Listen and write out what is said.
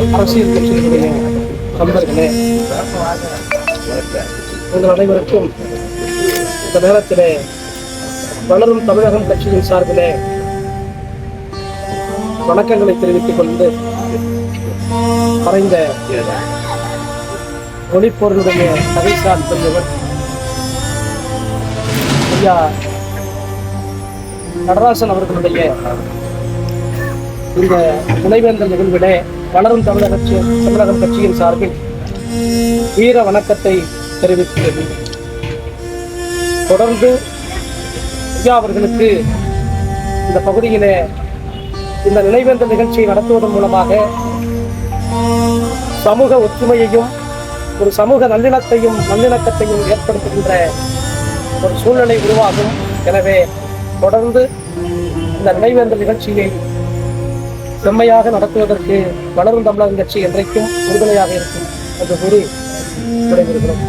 அரசியல் கட்சிகளுடைய நண்பர்களே உங்கள் அனைவருக்கும் இந்த நேரத்திலே வளரும் தமிழகம் கட்சியின் சார்பிலே வணக்கங்களை தெரிவித்துக் கொண்டு மறைந்த ஒளிப்பொருளுடைய கதைசார் பெரியவர் ஐயா நடராசன் அவர்களுடைய இந்த முனைவேந்தர் நிகழ்விலே வளரும் தமிழக கட்சி தமிழகம் கட்சியின் சார்பில் வீர வணக்கத்தை தெரிவிக்கிறது தொடர்ந்து ஐயா அவர்களுக்கு இந்த பகுதியிலே இந்த நினைவேந்த நிகழ்ச்சியை நடத்துவதன் மூலமாக சமூக ஒற்றுமையையும் ஒரு சமூக நல்லிணத்தையும் நல்லிணக்கத்தையும் ஏற்படுத்துகின்ற ஒரு சூழ்நிலை உருவாகும். எனவே தொடர்ந்து இந்த நினைவேந்த நிகழ்ச்சியை செம்மையாக நடத்துவதற்கு வளரும் தமிழகம் கட்சி என்றைக்கும் உறுதுணையாக இருக்கும் என்று கூறி விடைபெறுகிறோம்.